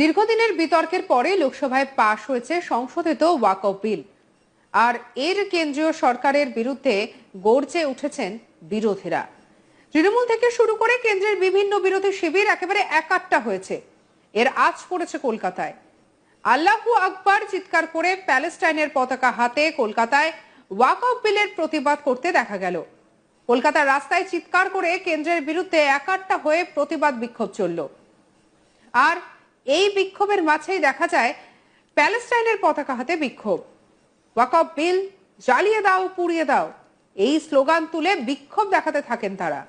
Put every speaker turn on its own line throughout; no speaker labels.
দীর্ঘদিনের বিতর্কের পরে লোকসভায় পাশ হয়েছে সংশোধিত ওয়াকআউট বিল। আর এর কেন্দ্রীয় সরকারের বিরুদ্ধে গর্জে উঠেছেন বিরোধীরা। তৃণমূল থেকে শুরু করে কেন্দ্রের বিভিন্ন বিরোধী শিবির একেবারে একাট্টা হয়েছে। এর আজ পড়েছে কলকাতায়। আল্লাহু আকবার চিৎকার করে প্যালেস্টাইনের পতাকা হাতে কলকাতায় ওয়াকআউট বিলের প্রতিবাদ করতে দেখা গেল। কলকাতার রাস্তায় চিৎকার করে কেন্দ্রের বিরুদ্ধে একাট্টা হয়ে প্রতিবাদ বিক্ষোভ চলল। আর এই বিক্ষোভের মাঝেই দেখা যায়, প্যালেস্টাইনের পতাকা হাতে বিক্ষোভ। ওয়াকফ বিল, জ্বালিয়ে দাও, পুড়িয়ে দাও। এই স্লোগান তুলে বিক্ষোভ দেখাতে থাকেন তারা।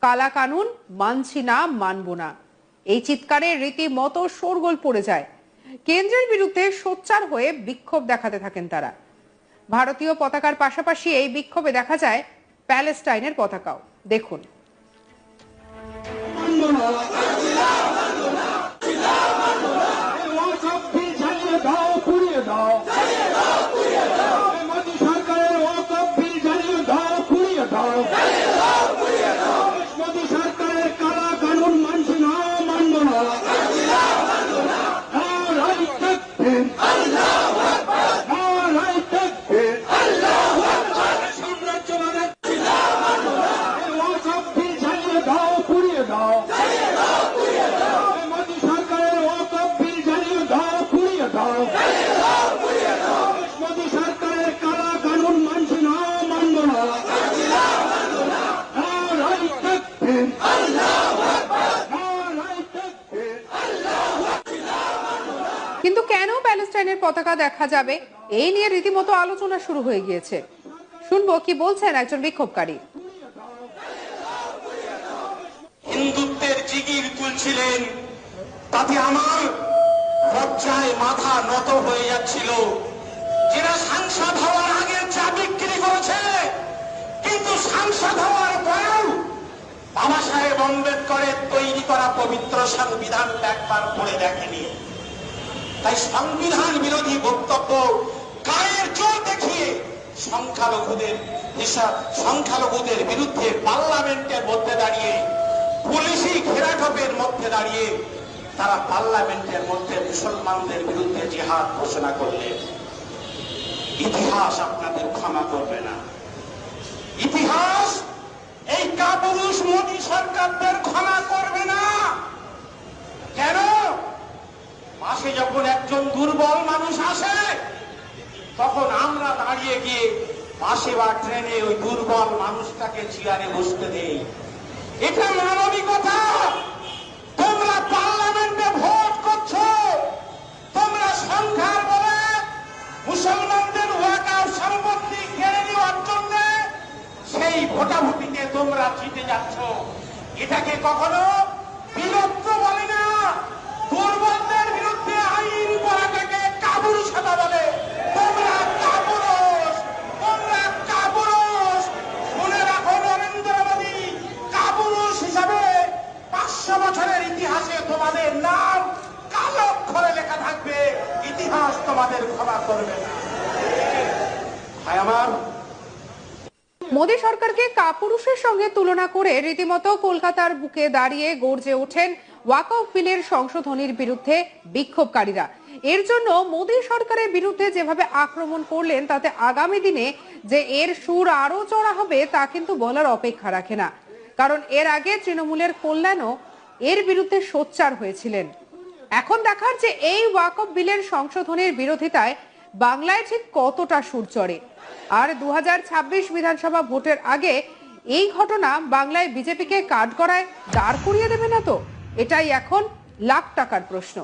কালা কানুন, মানছি না, মানব না। এই চিৎকারে রীতিমতো শোরগোল পড়ে যায়। কেন্দ্রের বিরুদ্ধে সোচ্চার হয়ে বিক্ষোভ দেখাতে থাকেন তারা। ভারতীয় পতাকার পাশাপাশি এই বিক্ষোভে দেখা যায় প্যালেস্টাইনের পতাকাও। দেখুন।
मोदी सरकार कमा
कानून मंसुना मंग পতাকা দেখা যাবে। এই নিয়ে রীতিমতো আলোচনা শুরু হয়ে গিয়েছে। শুনব কি বলছেন একজন বিক্ষোভকারী।
হিন্দুত্বের জিগির তুলছিলেন। তাতে আমার লজ্জায় মাথা নত হয়ে যাচ্ছিল। যারা সাংসদ হওয়ার আগে চা বিক্রি করেছে, কিন্তু সাংসদ হওয়ার পরেও বাবা সাহেব তৈরি করা পবিত্র সংবিধানটা একবার পড়ে দেখেনি। তাই সংবিধান বিরোধী বক্তব্য গায়ের জোর দেখিয়ে সংখ্যালঘুদের হিসাব সংখ্যালঘুদের বিরুদ্ধে পার্লামেন্টের মধ্যে দাঁড়িয়ে, পুলিশি ঘেরাটোপের মধ্যে দাঁড়িয়ে তারা পার্লামেন্টের মধ্যে মুসলমানদের বিরুদ্ধে জিহাদ ঘোষণা করলেন ইতিহাস আপনাদের ক্ষমা করবে না। ইতিহাস এই কাপুরুষ মোদী সরকারদের ক্ষমা করবে না কেন পাশে যখন একজন দুর্বল মানুষ আসে, তখন আমরা দাঁড়িয়ে গিয়ে বাসে বা ট্রেনে ওই দুর্বল মানুষটাকে চেয়ারে বসতে দেই। এটা মানবিকতা তোমরা পার্লামেন্টে ভোট করছ, তোমরা সংখ্যার বলে মুসলমানদের ওয়াকার সম্পত্তি কেড়ে নেওয়ার জন্য সেই ভোটাভুটিতে তোমরা জিতে যাচ্ছ। এটাকে কখনো বিরক্ত বলে না। দুর্বলদের পাঁচশো বছরের ইতিহাসে তোমাদের নাম কালো অক্ষরে লেখা থাকবে। ইতিহাস তোমাদের ক্ষমা করবে না। আমার,
মোদী সরকারকে কাপুরুষের সঙ্গে তুলনা করে রীতিমতো কলকাতার বুকে দাঁড়িয়ে গর্জে ওঠেন ওয়াকফ বিলের সংশোধনীর বিরুদ্ধে বিক্ষোভকারীরা। এর জন্য মোদী সরকারের বিরুদ্ধে যেভাবে আক্রমণ করলেন, তাতে আগামী দিনে যে এর সুর আরও চড়া হবে, তা কিন্তু বলার অপেক্ষা রাখে না। কারণ এর আগে তৃণমূলের কল্যাণও এর বিরুদ্ধে সোচ্চার হয়েছিলেন। এখন দেখার যে এই ওয়াকফ বিলের সংশোধনের বিরোধিতায় বাংলায় ঠিক কতটা সুর চড়ে। আর দু হাজার ছাব্বিশ বিধানসভা ভোটের আগে এই ঘটনা বাংলায় বিজেপিকে কাঠ করায় দাঁড় করিয়ে দেবে না তো? এটাই এখন লাখ টাকার প্রশ্ন।